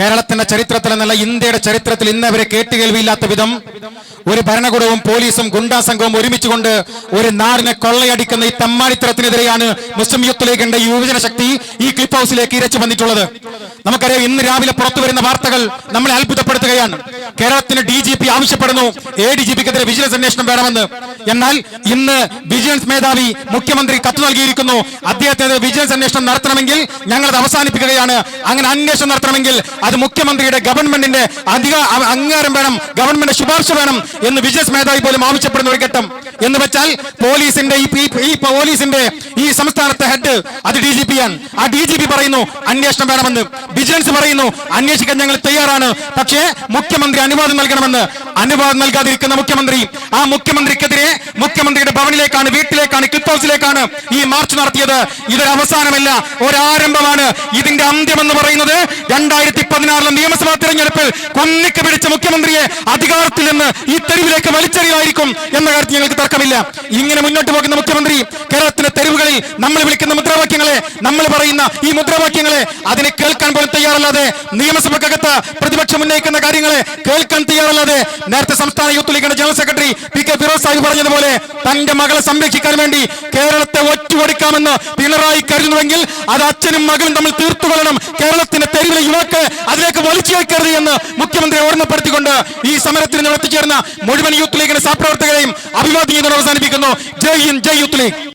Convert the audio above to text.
കേരളത്തിന്റെ ചരിത്രത്തിൽ എന്നല്ല ഇന്ത്യയുടെ ചരിത്രത്തിൽ ഇന്ന് അവരെ കേട്ടുകേൾവിയില്ലാത്ത വിധം ഒരു ഭരണകൂടവും പോലീസും ഗുണ്ടാ സംഘവും ഒരുമിച്ചുകൊണ്ട് ഒരു നാടിനെ കൊള്ളയടിക്കുന്ന ഈ തമ്മാടിത്തരത്തിനെതിരെയാണ് മുസ്ലിം യൂത്ത് ലീഗിന്റെ യുവജന ശക്തി ഈ ക്ലിപ്പ് ഹൗസിലേക്ക് ഇരച്ചു വന്നിട്ടുള്ളത്. നമുക്കറിയാം ഇന്ന് രാവിലെ പുറത്തു വരുന്ന വാർത്തകൾ നമ്മളെ അത്ഭുതപ്പെടുത്തുകയാണ്. കേരളത്തിന് ഡി ജി പി ആവശ്യപ്പെടുന്നു. എ ഡി ജി പിക്കെതിരെ വിജിലൻസ് അന്വേഷണം വേണമെന്ന്. എന്നാൽ ഇന്ന് വിജിലൻസ് മേധാവി മുഖ്യമന്ത്രി കത്ത് നൽകിയിരിക്കുന്നു. അദ്ദേഹത്തിന് വിജിലൻസ് അന്വേഷണം നടത്തണമെങ്കിൽ ഞങ്ങൾ അത് അവസാനിപ്പിക്കുകയാണ്. അങ്ങനെ അന്വേഷണം നടത്തണമെങ്കിൽ അത് മുഖ്യമന്ത്രിയുടെ ഗവൺമെന്റിന്റെ അധിക അംഗീകാരം വേണം ഗവൺമെന്റ് ശുപാർശ വേണം എന്ന് വിജിലൻസ് മേധാവി പോലും ആവശ്യപ്പെടുന്ന ഒരു ഘട്ടം. എന്ന് വെച്ചാൽ പോലീസിന്റെ ഈ പോലീസിന്റെ ഈ സംസ്ഥാനത്തെ ഹെഡ് അത് ഡി ജി ആണ് ആ ഡി ജി പി പറയുന്നു അന്വേഷണം വേണമെന്ന്. വിജിലൻസ് പറയുന്നു അന്വേഷിക്കാൻ ഞങ്ങൾ തയ്യാറാണ്. പക്ഷേ മുഖ്യമന്ത്രി അനുവാദം നൽകണമെന്ന്. അനുവാദം നൽകാതിരിക്കുന്ന മുഖ്യമന്ത്രി ആ മുഖ്യമന്ത്രിക്കെതിരെ മുഖ്യമന്ത്രിയുടെ ഭവനിലേക്കാണ് വീട്ടിലേക്കാണ് ക്ലിപ്പ് ഹൗസിലേക്കാണ് ഈ മാർച്ച് നടത്തിയത്. ഇതൊരു അവസാനമല്ല ഒരാരംഭമാണ്. ഇതിന്റെ അന്ത്യമെന്ന് പറയുന്നത് രണ്ടായിരത്തി പതിനാറിലെ നിയമസഭാ തെരഞ്ഞെടുപ്പിൽ കൊന്നിക്ക് പിടിച്ച മുഖ്യമന്ത്രിയെ അധികാരത്തിൽ നിന്ന് ഈ തെരുവിലേക്ക് വലിച്ചെറിയായിരിക്കും എന്ന കാര്യത്തിൽ ഞങ്ങൾക്ക് തർക്കമില്ല. ഇങ്ങനെ മുന്നോട്ട് പോകുന്ന മുഖ്യമന്ത്രി കേരളത്തിന്റെ തെരുവുകളിൽ നമ്മൾ വിളിക്കുന്ന മുദ്രാവാക്യങ്ങളെ നമ്മൾ പറയുന്ന ഈ മുദ്രാവാക്യങ്ങളെ അതിനെ കേൾക്കാൻ പോലും തയ്യാറല്ലാതെ നിയമസഭക്കകത്ത് പ്രതിപക്ഷം ഉന്നയിക്കുന്ന കാര്യങ്ങളെ കേൾക്കാൻ തയ്യാറല്ലാതെ നേരത്തെ സംസ്ഥാന യൂത്ത് ലീഗിന്റെ general secretary P K Firoz Sahib പറഞ്ഞതുപോലെ തന്റെ മകളെ സംരക്ഷിക്കാൻ വേണ്ടി കേരളത്തെ ഒറ്റുകൊടുക്കാമെന്ന് പിണറായി കരുതുന്നുവെങ്കിൽ അത് അച്ഛനും മകളും തമ്മിൽ തീർത്തുകൊള്ളണം കേരളത്തിന്റെ തെരുവിലെ യുവാക്കൾ അതിലേക്ക് വലിച്ചു വയ്ക്കരുത് എന്ന് മുഖ്യമന്ത്രിയെ ഓർമ്മപ്പെടുത്തിക്കൊണ്ട് ഈ സമരത്തിന് നടത്തിച്ചേർന്ന മുഴുവൻ യൂത്ത് ലീഗിന്റെ സഹപ്രവർത്തകരെയും അഭിവാദ്യം അവസാനിപ്പിക്കുന്നു. Jai Hind Jai youth league.